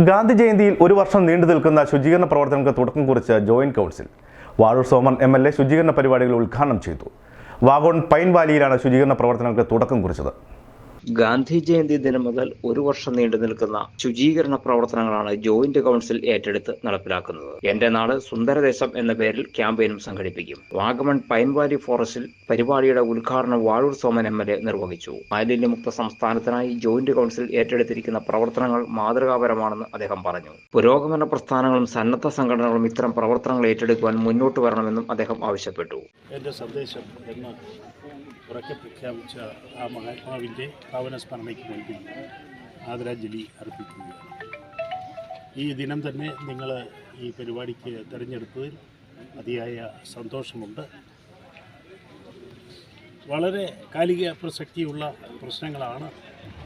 ഗാന്ധി ജയന്തിയിൽ ഒരു വർഷം നീണ്ടു നിൽക്കുന്ന ശുചീകരണ പ്രവർത്തനങ്ങൾക്ക് തുടക്കം കുറിച്ച് joint council Vazhoor Soman M L A ശുചീകരണ പരിപാടികൾ ഉദ്ഘാടനം ചെയ്തു. വാഗോൺ പൈൻ വാലിയിലാണ് ശുചീകരണ പ്രവർത്തനങ്ങൾക്ക് തുടക്കം കുറിച്ചത്. ഗാന്ധി ജയന്തി ദിനം മുതൽ ഒരു വർഷം നീണ്ടു നിൽക്കുന്ന ശുചീകരണ പ്രവർത്തനങ്ങളാണ് ജോയിന്റ് കൗൺസിൽ ഏറ്റെടുത്ത് നടപ്പിലാക്കുന്നത്. എന്റെ നാട് സുന്ദരദേശം എന്ന പേരിൽ ക്യാമ്പയിനും സംഘടിപ്പിക്കും. വാഗമൺ പൈൻവാലി ഫോറസ്റ്റിൽ പരിപാടിയുടെ ഉദ്ഘാടനം Vazhoor Soman M L A നിർവഹിച്ചു. മാലിന്യമുക്ത സംസ്ഥാനത്തിനായി ജോയിന്റ് കൗൺസിൽ ഏറ്റെടുത്തിരിക്കുന്ന പ്രവർത്തനങ്ങൾ മാതൃകാപരമാണെന്ന് അദ്ദേഹം പറഞ്ഞു. പുരോഗമന പ്രസ്ഥാനങ്ങളും സന്നദ്ധ സംഘടനകളും ഇത്തരം പ്രവർത്തനങ്ങൾ ഏറ്റെടുക്കുവാൻ മുന്നോട്ട് വരണമെന്നും അദ്ദേഹം ആവശ്യപ്പെട്ടു. സന്ദേശം ഉറക്കെ പ്രഖ്യാപിച്ച ആ മഹാത്മാവിന്റെ ഭാവന സ്മരണയ്ക്ക് മുൻപിൽ ആദരാഞ്ജലി അർപ്പിക്കുകയാണ്. ഈ ദിനം തന്നെ നിങ്ങൾ ഈ പരിപാടിക്ക് തിരഞ്ഞെടുത്തതിൽ അതിയായ സന്തോഷമുണ്ട്. വളരെ കാലിക പ്രസക്തിയുള്ള പ്രശ്നങ്ങളാണ്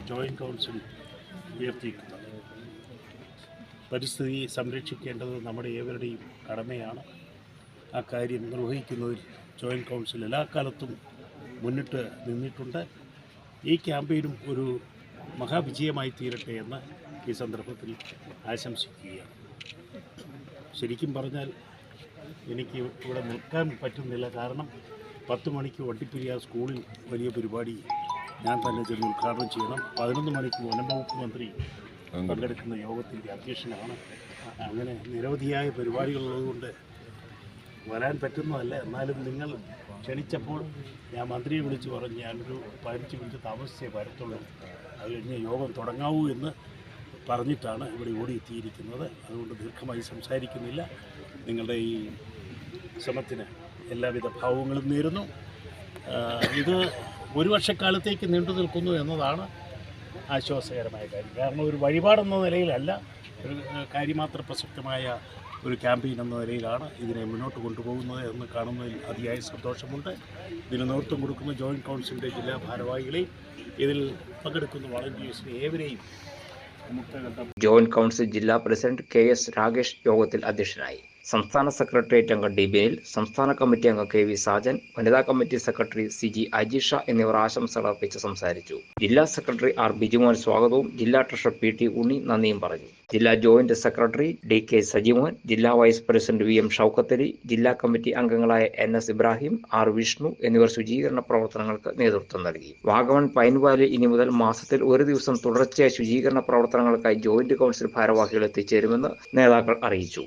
ജോയിന്റ് കൗൺസിൽ ഉയർത്തിയിട്ടുള്ളത് പരിസ്ഥിതി സംരക്ഷിക്കേണ്ടത് നമ്മുടെ ഏവരുടെയും കടമയാണ്. ആ കാര്യം നിർവഹിക്കുന്നതിൽ ജോയിന്റ് കൗൺസിൽ എല്ലാ കാലത്തും മുന്നിട്ട് നിന്നിട്ടുണ്ട്. ഈ ക്യാമ്പയിനും ഒരു മഹാവിജയമായി തീരട്ടെ എന്ന് ഈ സന്ദർഭത്തിൽ ആശംസിക്കുകയാണ്. ശരിക്കും പറഞ്ഞാൽ എനിക്ക് ഇവിടെ നിൽക്കാൻ പറ്റുന്നില്ല. കാരണം പത്ത് മണിക്ക് വട്ടിപ്പിരിയാ സ്കൂളിൽ വലിയ പരിപാടി ഞാൻ തന്നെ ചെന്ന് ഉദ്ഘാടനം ചെയ്യണം. പതിനൊന്ന് മണിക്ക് വനംവകുപ്പ് മന്ത്രി പങ്കെടുക്കുന്ന യോഗത്തിന്റെ അധ്യക്ഷനാണ്. അങ്ങനെ നിരവധിയായ പരിപാടികളുള്ളതുകൊണ്ട് വരാൻ പറ്റുന്നതല്ല. എന്നാലും നിങ്ങൾ ക്ഷണിച്ചപ്പോൾ ഞാൻ മന്ത്രിയെ വിളിച്ച് പറഞ്ഞു ഞാനൊരു പതിനഞ്ച് മിനിറ്റ് താമസിച്ചേ വരത്തുള്ളൂ. അത് കഴിഞ്ഞ് യോഗം തുടങ്ങാവൂ എന്ന് പറഞ്ഞിട്ടാണ് ഇവിടെ ഓടിയെത്തിയിരിക്കുന്നത്. അതുകൊണ്ട് ദീർഘമായി സംസാരിക്കുന്നില്ല. നിങ്ങളുടെ ഈ ശ്രമത്തിന് എല്ലാവിധ ഭാവങ്ങളും നേരുന്നു. ഇത് ഒരു വർഷക്കാലത്തേക്ക് നീണ്ടു നിൽക്കുന്നു എന്നതാണ് ആശ്വാസകരമായ കാര്യം. കാരണം ഒരു വഴിപാടെന്ന നിലയിലല്ല ഒരു കാര്യമാത്ര പ്രസക്തമായ ഒരു ക്യാമ്പയിൻ എന്ന നിലയിലാണ് ഇതിനെ മുന്നോട്ട് കൊണ്ടുപോകുന്നത് എന്ന് കാണുന്നതിൽ അതിയായ സന്തോഷമുണ്ട്. ഇതിന് നേതൃത്വം കൊടുക്കുന്ന ജോയിന്റ് കൗൺസിലിന്റെ ജില്ലാ ഭാരവാഹികളെയും ഇതിൽ പങ്കെടുക്കുന്ന വളണ്ടിയേഴ്സിനെ ഏവരെയും ജോയിന്റ് കൗൺസിൽ ജില്ലാ പ്രസിഡന്റ് കെ എസ് രാകേഷ് യോഗത്തിൽ അധ്യക്ഷനായി. സംസ്ഥാന സെക്രട്ടേറിയറ്റ് അംഗം ഡി ബിനിൽ സംസ്ഥാന കമ്മിറ്റി അംഗം കെ വി സാജൻ വനിതാ committee secretary C G Ajeesha എന്നിവർ ആശംസകൾ അർപ്പിച്ച് സംസാരിച്ചു. ജില്ലാ സെക്രട്ടറി ആർ ബിജുമോൻ സ്വാഗതവും ജില്ലാ ട്രഷറർ പി ടി ഉണ്ണി നന്ദിയും പറഞ്ഞു. ജില്ലാ joint secretary D K Sajimon ജില്ലാ vice president V M Shoukathali ജില്ലാ കമ്മിറ്റി അംഗങ്ങളായ N S Ibrahim R Vishnu എന്നിവർ ശുചീകരണ പ്രവർത്തനങ്ങൾക്ക് നേതൃത്വം നൽകി. വാഗമൺ പൈൻ വാലി ഇനി മുതൽ മാസത്തിൽ ഒരു ദിവസം തുടർച്ചയായ ശുചീകരണ പ്രവർത്തനങ്ങൾക്കായി ജോയിന്റ് കൗൺസിൽ ഭാരവാഹികൾ എത്തിച്ചേരുമെന്ന് നേതാക്കൾ അറിയിച്ചു.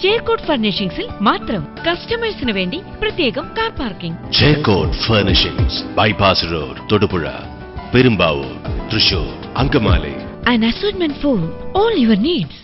ചേർക്കോട്ട് ഫർണിഷിംഗ്സിൽ മാത്രം കസ്റ്റമേഴ്സിന് വേണ്ടി പ്രത്യേകം car parking Chekkot furnishings bypass road Thodupuzha Perumbavoor Thrissur Angamaly an assortment for all your needs.